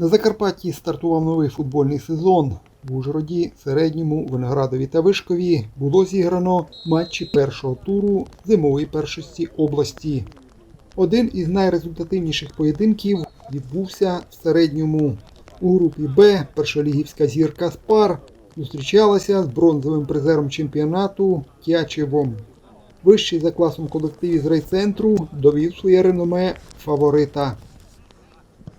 На Закарпатті стартував новий футбольний сезон. В Ужгороді, Середньому, Виноградові та Вишкові було зіграно матчі першого туру зимової першості області. Один із найрезультативніших поєдинків відбувся в середньому. У групі Б першолігівська зірка Спар зустрічалася з бронзовим призером чемпіонату Тячевом. Вищий за класом колектив із райцентру довів своє реноме фаворита.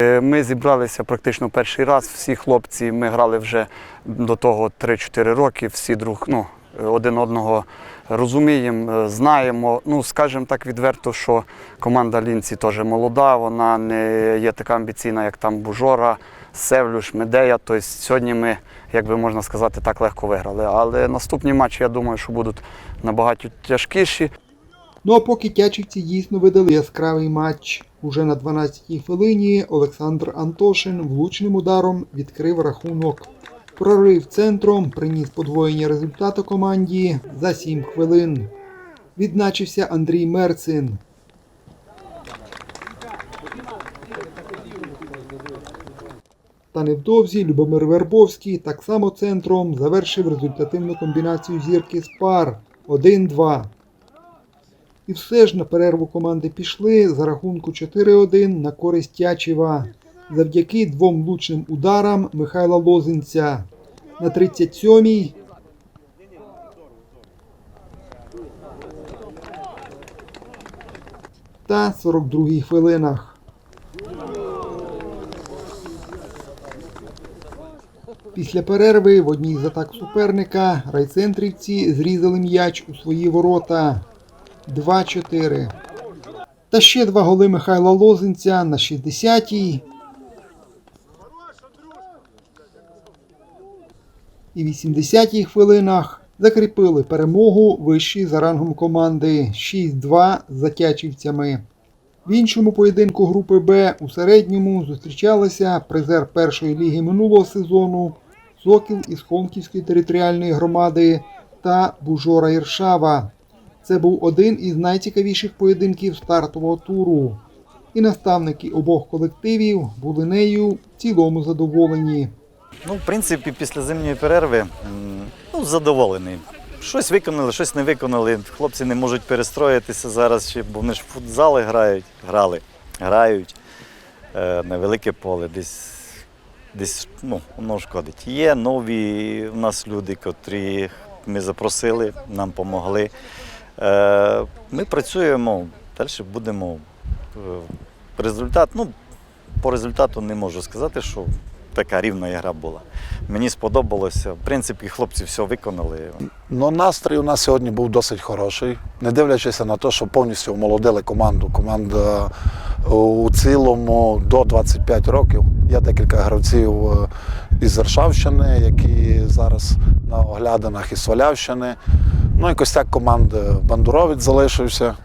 Е, Ми зібралися практично перший раз. Всі хлопці ми грали вже до того 3-4 роки. Всі друг ну, один одного розуміємо, е, знаємо. Ну, скажімо так відверто, що команда Лінці теж молода, вона не є така амбіційна, як там Бужора, Севлюш, Медея. Тобто сьогодні ми, як би можна сказати, так легко виграли. Але наступні матчі, я думаю, що будуть набагато тяжкіші. Ну а поки тячівці дійсно видали яскравий матч. Уже на 12-й хвилині Олександр Антошин влучним ударом відкрив рахунок. Прорив центром приніс подвоєння результату команді за 7 хвилин. Відзначився Андрій Мерцин. Та невдовзі Любомир Вербовський так само центром завершив результативну комбінацію зірки з пар 1-2. І все ж на перерву команди пішли за рахунку 4-1 на користь Тячева завдяки двом влучним ударам Михайла Лозинця. На 37-й та 42-й хвилинах. Після перерви в одній з атак суперника райцентрівці зрізали м'яч у свої ворота. 2-4. Та ще два голи Михайла Лозинця на 60-й. І 80-й хвилинах закріпили перемогу вищі за рангом команди 6-2 за тячівцями. В іншому поєдинку групи Б у середньому зустрічалися призер першої ліги минулого сезону Сокіл із Холмківської територіальної громади та Бужора Іршава. Це був один із найцікавіших поєдинків стартового туру. І наставники обох колективів були нею в цілому задоволені. Ну, в принципі, після зимньої перерви ну, задоволений. Щось виконали, щось не виконали. Хлопці не можуть перестроїтися зараз, бо вони ж в футзали грають, грали, грають е, на велике поле. Десь, десь ну, воно шкодить. Є нові у нас люди, котрі ми запросили, нам допомогли. Е, ми працюємо, далі будемо. е, Результат, ну, по результату не можу сказати, що така рівна гра була. Мені сподобалося. В принципі, хлопці все виконали. Ну, настрій у нас сьогодні був досить хороший, не дивлячись на те, що повністю омолодили команду. Команда е, у цілому до 25 років. Є декілька гравців із Варшавщини, які зараз на оглядинах із Свалявщини. Ну і костяк команди Бандуровець залишився.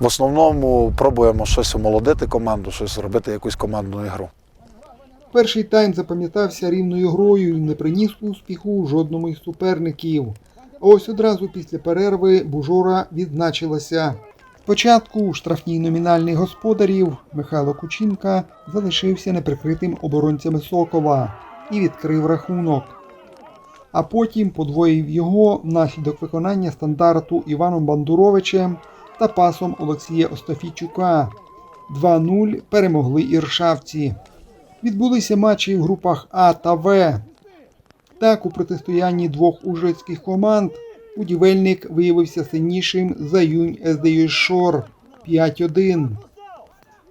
В основному пробуємо щось омолодити команду, щось зробити якусь командну ігру. Перший тайм запам'ятався рівною грою і не приніс успіху жодному із суперників. А ось одразу після перерви Бужора відзначилася. Спочатку штрафній номінальний господарів Михайло Кучинка залишився неприкритим оборонцями Сокола і відкрив рахунок. А потім подвоїв його внаслідок виконання стандарту Іваном Бандуровичем та пасом Олексія Остафійчука. 2-0 перемогли іршавці. Відбулися матчі в групах А та В. Так, у протистоянні двох ужгородських команд будівельник виявився сильнішим за юнь СДЮ-Шор 5-1.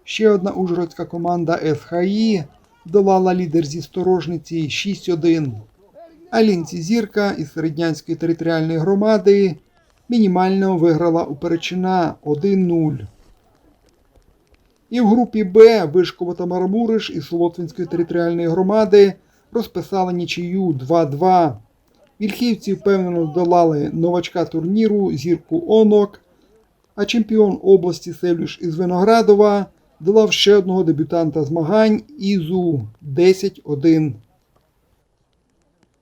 Ще одна ужгородська команда СХІ долала лідер зі сторожниці 6-1. А лінці зірка із Середнянської територіальної громади мінімально виграла у Перечина 1-0. І в групі Б Вишково та Мармуриш із Солотвинської територіальної громади розписали нічию 2-2. Вільхівці впевнено здолали новачка турніру зірку Онок, а чемпіон області Севлюш із Виноградова долав ще одного дебютанта змагань Ізу 10-1.